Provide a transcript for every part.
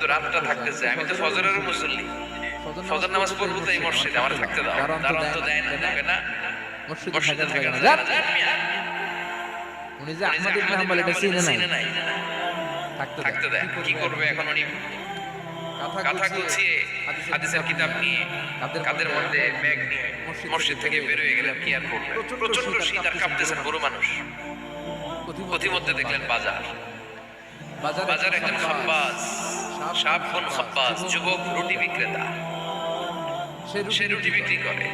কিন্তু রাতটা থাকতে চাই আমি তো ফজরেরও মুসল্লি। ফজর নামাজ পড়ব তো এই মসজিদে আমার থাকতে দাও। দাঁড়ান তো দেয় না দেবে না। মসজিদে থাকে না। উনি যে আহমদ ইবনে হাম্বল এটা চিনে নাই থাকতে দেয় কি করবে এখন উনি? কথা গুছিয়ে হাদিসের কিতাব নিয়ে কাদের মধ্যে ব্যাগ নিয়ে মসজিদ থেকে বের হয়ে গেলেন কি আর করবে? প্রচণ্ড শীত আর কাঁপতেছেন বুড়ো মানুষ। পথিমধ্যে দেখলেন বাজার। বাজার একজন খাব্বাস কোন খাব্বাস যুবক রুটি বিক্রেতা সে রুটি বিক্রি করে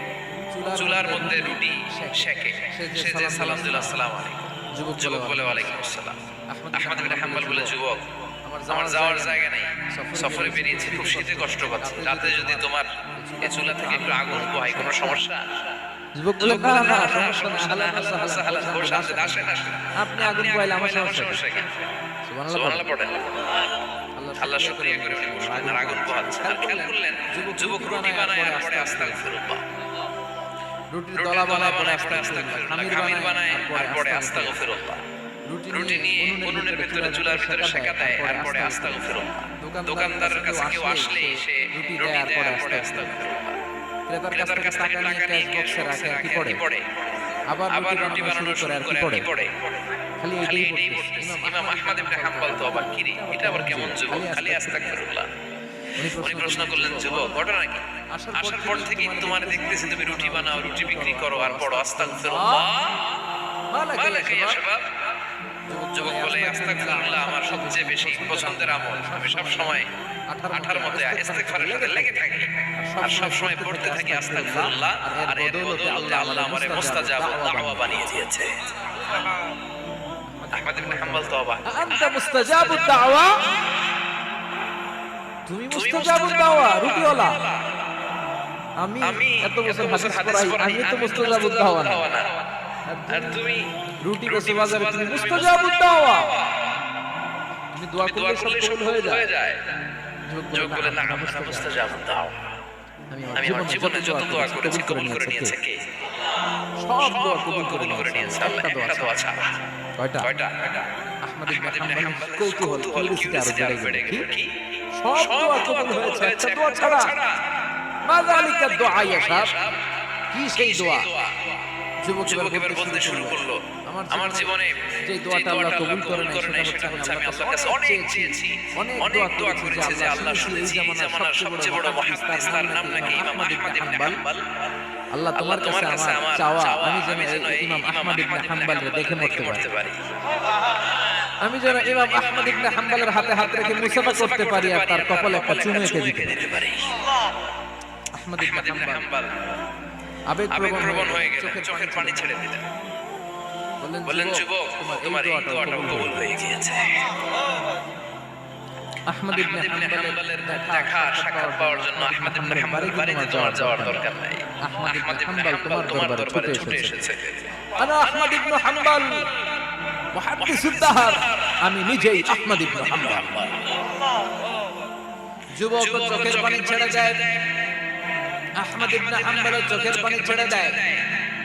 চুলার মধ্যে রুটি শেখে সে যে সালাম দিল আসসালাম আলাইকুম যুবক বলে ওয়ালাইকুম আসসালাম আহমদ বিন হাম্বল বলে যুবক আমার যাওয়ার জায়গা নেই সফরে বেরিয়েছি খুব শীতে কষ্ট পাচ্ছি রাতে যদি তোমার এই চুলা থেকে একটু আগুন পোহাই কোনো সমস্যা যুবক বলে না সমস্যা আসেন, আসেন। আপনি আগুন পোহাইলে আমার সমস্যা কি? সুবহানাল্লাহ পড়েন। আল্লাহ শুকরিয়া করে উনি বসলেন আর আগুন পোহাচ্ছেন আর খেয়াল করলেন যুবক রুটি বানায় আর পরে আস্তাগফিরুল্লাহ রুটির দলা বানায় পরে আস্তাগফিরুল্লাহ খামির বানায় আর পরে আস্তাগফিরুল্লাহ রুটি নিয়ে উনুনের ভেতরে চুলার ভিতরে শেখা দেয় আর পরে আস্তাগফিরুল্লাহ দোকানদারের কাছে কেউ আসলেই সে রুটি দেয় আর পরে আস্তাগফিরুল্লাহ ক্রেতার কাছ থেকে টাকা নিয়ে ক্যাশ বক্সে রাখে কি পড়ে আবার রুটি বানানো শুরু করে আর কি পড়ে? খালি এটাই। ইমাম আহমদ ইবনে হাম্বল তো আবার কিরে? এটা আবার কেমন যুবক? খালি আস্তাগফিরুল্লাহ। উনি প্রশ্ন করলেন যুবক ঘটনা কি? আসার পর থেকে তোমার দেখতেছি তুমি রুটি বানাও রুটি বিক্রি করো আর পড়ো আস্তাগফিরুল্লাহ। মালাকা ইয়া শাবাব যুবক বলে আস্তাগফিরুল্লাহ আমার সবচেয়ে বেশি পছন্দের আমল। আমি সব সময় আঠার মধ্যে ইস্তেগফারের সাথে লেগে থাকি। আর সব সময় পড়তে থাকি আস্তাগফিরুল্লাহ আর এর বদৌলতে আল্লাহ আমারে মুস্তাজাব দাওয়া বানিয়ে দিয়েছে। আহমদ ইবনে হাম্বল তো অবাক আনতা মুস্তাজাবুদ দাওয়া? তুমি মুস্তাজাবুদ দাওয়া রুটিওয়ালা। আমি এত বছর হাদিস পড়াই আমি তো মুস্তাজাবুদ দাওয়া না। আর তুমি রুটি কসে বাজারে তুমি মুস্তাজাবুদ দাওয়া তুমি দোয়া করলে সব হয়ে যায়। যোগ বলে না আমি আমরা মুস্তাজাব। দাও আমি আমি আমার জীবনে যত দোয়া করেছি কবুল করে নিয়েছে কে? সব দোয়া কবুল করে নিয়েছে। আল্লাহ একটা দোয়া ছাড়া। কয়টা? কয়টা? আহমদ ইবনে হাম্বল হাম্বল কৌতূহল কৌতূহল আরও বেড়ে গেল কি? সব দোয়া কবুল হয়েছে একটা দোয়া ছাড়া। মাযালিকা দোয়া ইয়া সাহেব। কি সেই দোয়া? যুবক এবার বলতে শুরু করল। আমার জীবনে যে দোয়াটা আল্লাহ কবুল করে নাই সেটা হচ্ছে আমি আল্লাহর কাছে অনেক চেয়েছি। অনেক দোয়া করেছি যে আল্লাহ শুনেছি জামানার সবচেয়ে বড় মুহাদ্দিস তার নাম নাকি ইমাম আহমদ ইবনে হাম্বল। আল্লাহ তোমার কাছে আমার চাওয়া আমি যেন ইমাম আহমদ ইবনে দেখে মরতে পারি। আমি যেন ইমাম আহমদ ইবনে হাম্বলের হাতে হাত রেখে মুসাফা করতে পারি আর তার কপালে একটা চুমু এঁকে দিতে পারি। আহমদ ইবনে হাম্বল আবেগপ্রবণ হয়ে গেলেন চোখের পানি ছেড়ে দিলেন। বললেন যুবক তোমার এই দোয়াটাও কবুল হয়ে গিয়েছে। আহমদ ইবনে হাম্বলের দেখা সাক্ষাৎ পাওয়ার জন্য আহমদ ইবনে হাম্বলের বাড়িতে তোমার যাওয়ার দরকার নাই। আহমদ ইবনে হাম্বল তোমার দরবারে ছুটে এসেছে। আনা আহমদ ইবনে হাম্বল মুহাদ্দিসুদ দাহর আমি নিজেই আহমদ ইবনে হাম্বল। যুবক চোখের পানি ছেড়ে দেয়। আহমদ ইবনে হাম্বলের চোখের পানি ছেড়ে দেয়।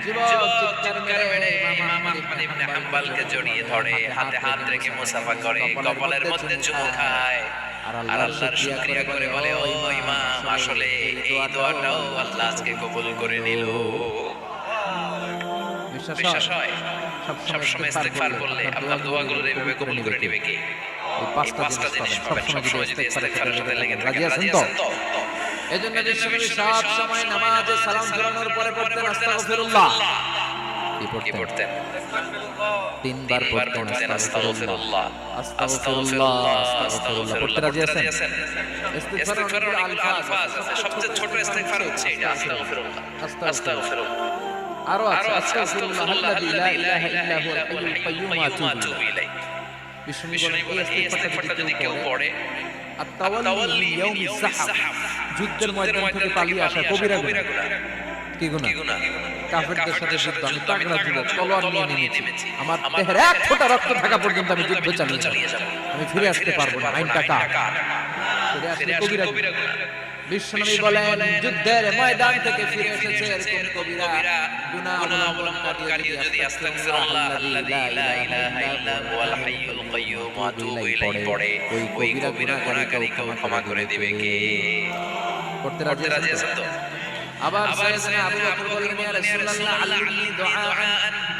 যুবক চিৎকার মেরে ইমাম আহমদ ইবনে হাম্বলকে জড়িয়ে ধরে হাতে হাত রেখে মুসাফা করে কপালের মধ্যে চুমু খায়। আর আল্লাহর শুকরিয়া করে বলে ও ইমাম আসলে এই দোয়াটাও আল্লাহ আজকে কবুল করে নিল। বিশ্বাস বিশ্বাস হয়? সবসময় ইস্তেগফার করলে দোয়াগুলো কবুল করে নিবে কে? পাঁচটা জিনিস পাবেন। সবসময় যদি ইস্তেগফারের সাথে লেগে থাকেন রাজি আছেন তো? এজন্য বিশ্বনবী সব সময় নামাজে সালাম ফেরানোর পরে পড়তেন আস্তাগফিরুল্লাহ। কি পড়তেন? তিনবার পড়তেন আস্তাগফিরুল্লাহ। আস্তাগফিরুল্লাহ। আস্তাগফিরুল্লাহ পড়তে রাজি আছেন? ইস্তেগফারের আলফাজ সবচেয়ে ছোট ইস্তেগফার হচ্ছে এটা। আস্তাগফিরুল্লাহ। আস্তাগফিরুল্লাহ। আরও আছে। আস্তাগফিরুল্লাহ। আল্লাযী লা ইলাহা ইল্লা হুয়াল হাইয়ুল কাইয়্যুম ওয়া আতুবু ইলাইহি বিষ্ণু বিষ্ণু বলেন এই ইস্তেগফারটা যদি কেউ পড়ে যুদ্ধের ময়দান থেকে পালিয়ে আসা কবিরা কি গুণা? কাফেরদের সাথে যুদ্ধ আমি তাগড়া তলোয়ার নিয়ে নিয়েছি আমার দেহের এক ফোঁটা রক্ত থাকা পর্যন্ত আমি যুদ্ধ চালিয়ে যাব। আমি ফিরে আসতে পারব না। কার? ফিরে আসলে কবিরা গুনাহ। বলেন যুদ্ধের ময়দান থেকে ফিরে এসেছে এরকম কবিরা গুনাহ অবলম্বনকারী যদি আস্তাগফিরুল্লাহ আল্লাযী লা ইলাহা ইল্লা হুয়াল হাইয়ুল কাইয়্যুম ওয়া আতুবু ইলাইহি পড়ে ওই কবিরা গুনাহকারীকেও ক্ষমা করে দিবে কে? করতে রাজি আছেন তো? আবার আবার সাইয়েদনা আবু বকর বললেন ইয়া রাসূলুল্লাহ আল্লাহি দুআআন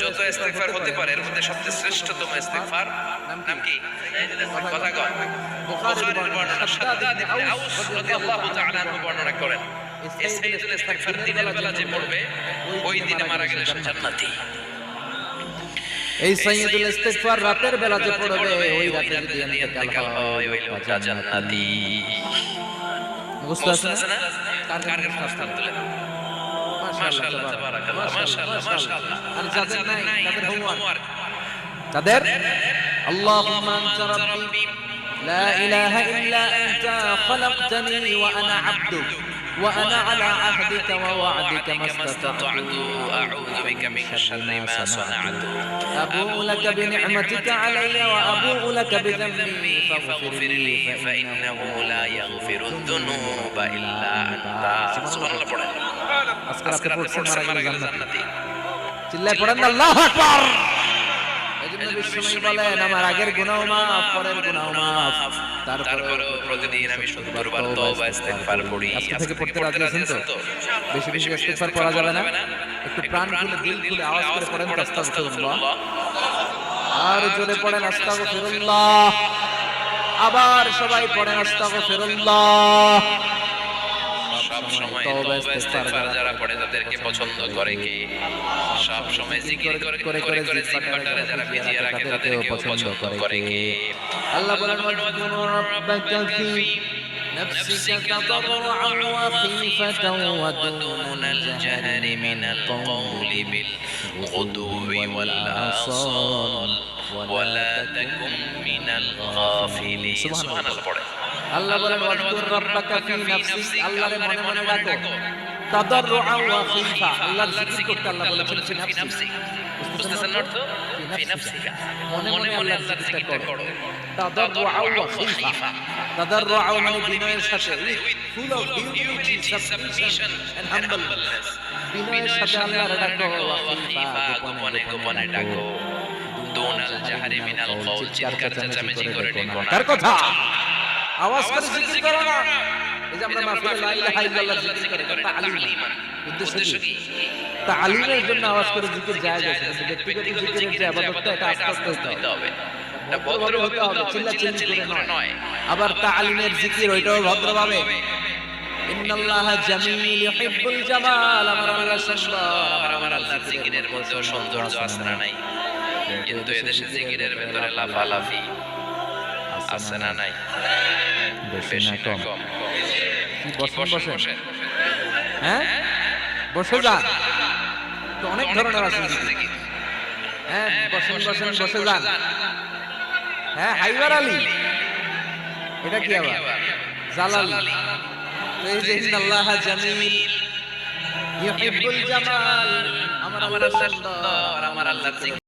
যত ইস্তেগফার হতে পারে এর মধ্যে সবচেয়ে শ্রেষ্ঠতম ইস্তেগফার নাম কি? কথা কন বুখারীর বর্ণনা শাদ্দাদ ইবনে আউস রাদিয়াল্লাহু তাআলা আনহু বর্ণনা করেন এই সাইয়্যিদুল ইস্তেগফার দিনের বেলা যে পড়বে ওই দিনে মারা গেলে সে জান্নাতি। এই সাইয়্যিদুল ইস্তিগফার রাতের বেলা যে পড়বে ওই রাতে যদি ইন্তেকাল হয় ওই লোকটা জান্নাতি। বুঝতে পারছেন কার কার প্রস্তাব তুলে মাশাআল্লাহ তাবারাকাল্লাহ মাশাআল্লাহ মাশাআল্লাহ আর যাদের নাই তাদের হোমওয়ার্ক হোমওয়ার্ক তাদের اللهم انت ربي لا اله الا انت خلقتني وانا عبدك وانا على عهدك ووعدك ما استطعت اعوذ بك من شر ما صنعت ابوء لك بنعمتك علي وابوء لك بذنبي فاغفر لي فانه لا يغفر الذنوب الا انت سبحان الله পড়েন আজকে রাতে পড়ছেন মারা গেলে জান্নাতি। চিল্লায় পড়েন আল্লাহু আকবার! এজন্য বিশ্বনবী বলেন আমার আগের গুনাহ মাফ পরের গুনাহ মাফ তারপরেও প্রতিদিন আমি সত্তর তওবা ইস্তেগফার পড়ি আজকে পড়তে রাজি আছেন তো? বেশি বেশি ইস্তেগফার পড়া যাবে না? একটু প্রাণ খুলে দিল খুলে আওয়াজ করে পড়েন আস্তাগফিরুল্লাহ। আর জোরে পড়েন আস্তাগফিরুল্লাহ। আবার সবাই পড়েন আস্তাগফিরুল্লাহ। সব সময় তওবা ইস্তেগফার যারা পড়ে তাদেরকে পছন্দ করে কে সব সময় জিকির করে করে করে করে জিহ্বাটারে যারা ভিজিয়ে রাখে তাদেরকেও পছন্দ করে কে আল্লাহ বলেন ওয়াজকুর রাব্বাকা ফি نفسك تضرعا وخيفة ودون الجهر من القول بالغدو والآصال ولا تكن من الغافلين سبحان الله পড়ে আল্লাহ বলেন ওয়াজকুর রাব্বাকা ফি নাফসিক। আল্লাহরে মনে মনে ডাকো তাদাররুআ ওয়া খিফা আল্লাহর জিকির করতে আল্লাহ বলেছেন ফি নাফসিক। বুঝতেছেন অর্থ ফি নাফসিকা। মনে মনে আল্লাহর জিকিরটা করো। তাদাররুআ ওয়া খিফা তাদাররুআ মানে বিনয়ের সাথে। Full of humility submission and humbleness বিনয়ের সাথে আল্লাহর ডাকো ওয়া খিফা গোপনে গোপনে ডাকো। দোনাল জাহারি মিনাল কওল চিৎকার চেঁচামেচি করে ডেকো কার কথা আওয়াজ করে জিকির করো না। এই যে আমরা মাহফিলে লা ইলাহা ইল্লাল্লাহ জিকির করি তাআলিম উদ্দেশ্য কি? তাআলিমের জন্য আওয়াজ করে জিকির যায় গেছে কিন্তু ব্যক্তিগত জিকিরের যে ইবাদতটা এটা আস্তে আস্তে হবে। এটা হতে হবে করে নয়। আবার তাআলিমের জিকির ওইটাও ভদ্রভাবে। ইন্নাল্লাহা জামিল ইউহিব্বুল জামাল। আমার আল্লাহ সুন্দর আমার আল্লাহর জিকিরের মধ্যেও সৌন্দর্য আছে না। নাই। কিন্তু এদেশে জিকিরের ভেতরে লাফালাফি। আছে না নাই। বেশি না কম। বসেন বসেন? হ্যাঁ? বসে যান। তো অনেক ধরনের আছে হ্যাঁ বসেন বসেন বসে যান। হ্যাঁ হাইবার আলী। এটা কি আবার? জালালি। তো এই যে ইন্নাল্লাহা জামিল। ইউহিব্বুল জামাল। আমার আল্লাহ আমার আল্লাহর জিকির।